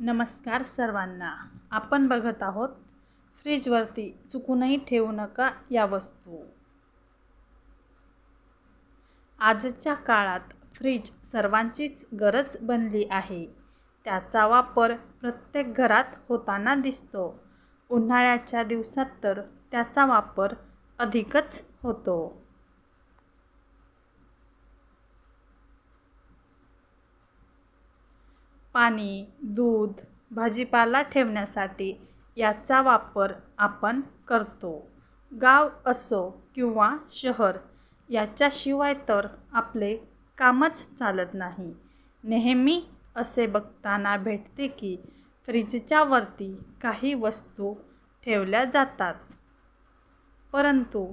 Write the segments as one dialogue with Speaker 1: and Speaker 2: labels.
Speaker 1: नमस्कार सर्वांना. आपण बघत आहोत फ्रीजवरती चुकूनही ठेवू नका या वस्तू. आजच्या काळात फ्रीज सर्वांचीच गरज बनली आहे. त्याचा वापर प्रत्येक घरात होताना दिसतो. उन्हाळ्याच्या दिवसात तर त्याचा वापर अधिकच होतो. पाणी दूध भाजीपाला ठेवण्यासाठी याचा वापर आपण करतो. गाव असो किंवा शहर याच्याशिवाय तर आपले कामच चालत नाही. नेहमी असे बघताना भेटते की फ्रीजच्या वरती काही वस्तू ठेवल्या जातात. परंतु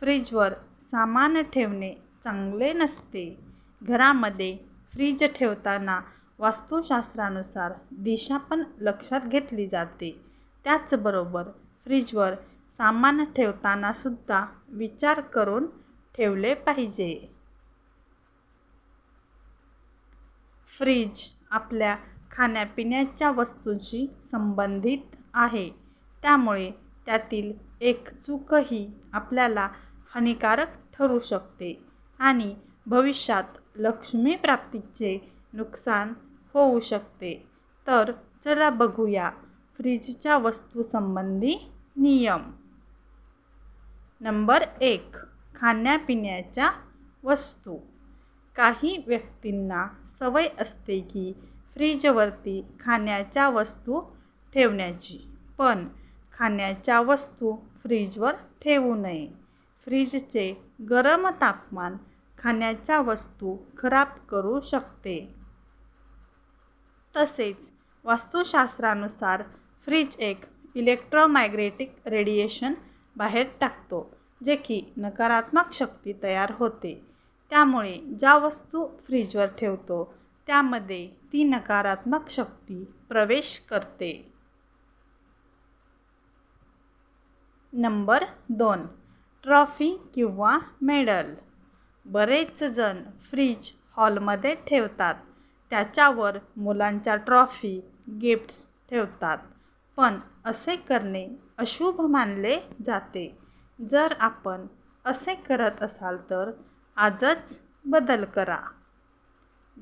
Speaker 1: फ्रीजवर सामान ठेवणे चांगले नसते. घरामध्ये फ्रीज ठेवताना वास्तुशास्त्रानुसार दिशा पण लक्षात घेतली जाते. त्याचबरोबर फ्रीजवर सामान ठेवतानासुद्धा विचार करून ठेवले पाहिजे. फ्रीज आपल्या खाण्यापिण्याच्या वस्तूंशी संबंधित आहे. त्यामुळे त्यातील एक चूकही आपल्याला हानिकारक ठरू शकते आणि भविष्यात लक्ष्मी प्राप्तीचे नुकसान होऊ शकते. तर चला बघूया फ्रीजच्या वस्तूसंबंधी नियम. नंबर एक खाण्यापिण्याच्या वस्तू. काही व्यक्तींना सवय असते की फ्रीजवरती खाण्याच्या वस्तू ठेवण्याची पण खाण्याच्या वस्तू फ्रीजवर ठेवू नये. फ्रीजचे गरम तापमान खाण्याच्या वस्तू खराब करू शकते. तसेच वास्तुशास्त्रानुसार फ्रीज एक इलेक्ट्रोमॅग्नेटिक रेडिएशन बाहेर टाकतो जे की नकारात्मक शक्ती तयार होते. त्यामुळे ज्या वस्तू फ्रीजवर ठेवतो त्यामध्ये ती नकारात्मक शक्ती प्रवेश करते. नंबर दोन ट्रॉफी किंवा मेडल. बरेच जण फ्रीज हॉलमध्ये ठेवतात. त्याच्यावर मुलांच्या ट्रॉफी गिफ्ट्स ठेवतात. पण असे करणे अशुभ मानले जाते. जर आपण असे करत असाल तर आजच बदल करा.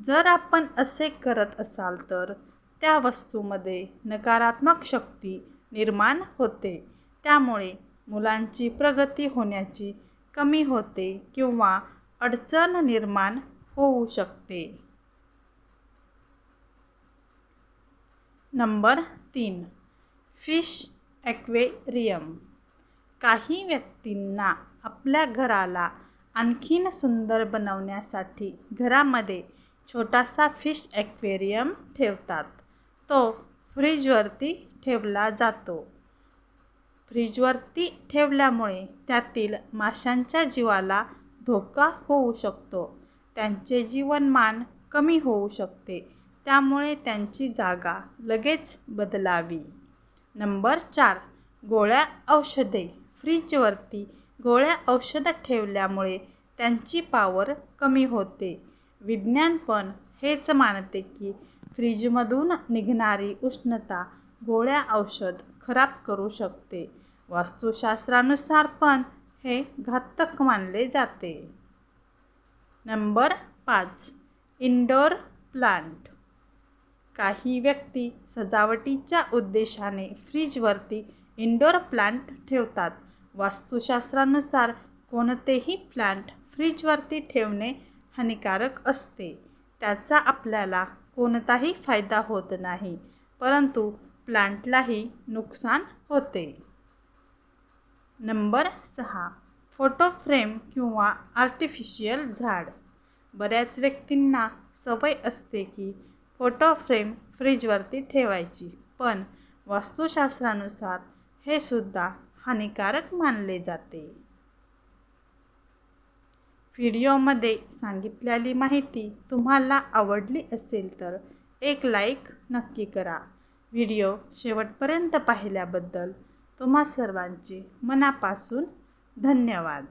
Speaker 1: जर आपण असे करत असाल तर त्या वस्तूमध्ये नकारात्मक शक्ती निर्माण होते. त्यामुळे मुलांची प्रगती होण्याची कमी होते किंवा अडचण निर्माण होऊ शकते. नंबर तीन. फिश ॲक्वेरियम काही व्यक्तींना आपल्या घराला आणखीन सुंदर बनवण्यासाठी घरामध्ये छोटासा फिश ॲक्वेरियम ठेवतात. तो फ्रीजवरती ठेवला जातो. फ्रीजवरती ठेवल्यामुळे त्यातील माशांच्या जीवाला धोका होऊ शकतो. त्यांचे जीवनमान कमी होऊ शकते. त्यामुळे त्यांची जागा लगेच बदलावी. नंबर चार गोळ्या औषधे. फ्रीजवरती गोळ्या औषधं ठेवल्यामुळे त्यांची पावर कमी होते. विज्ञान पण हेच मानते की फ्रीजमधून निघणारी उष्णता गोळ्या औषध खराब करू शकते. वास्तुशास्त्रानुसार पण हे घातक मानले जाते. नंबर पाच इंडोर प्लांट काही व्यक्ती सजावटीच्या उद्देशाने फ्रीजवरती इंडोर प्लांट ठेवतात. वास्तुशास्त्रानुसार कोणतेही प्लांट फ्रीजवरती ठेवणे हानिकारक असते. त्याचा आपल्याला कोणताही फायदा होत नाही परंतु प्लांटलाही नुकसान होते. नंबर सहा. फोटो फ्रेम किंवा आर्टिफिशियल झाड. बऱ्याच व्यक्तींना सवय असते की फोटो फ्रेम फ्रीजवरती ठेवायची. पण वास्तुशास्त्रानुसार हे सुद्धा हानिकारक मानले जाते. व्हिडिओमध्ये सांगितलेली माहिती तुम्हाला आवडली असेल तर एक लाईक नक्की करा. व्हिडिओ शेवटपर्यंत पाहिल्याबद्दल तुम्हा सर्वांचे मनापासून धन्यवाद.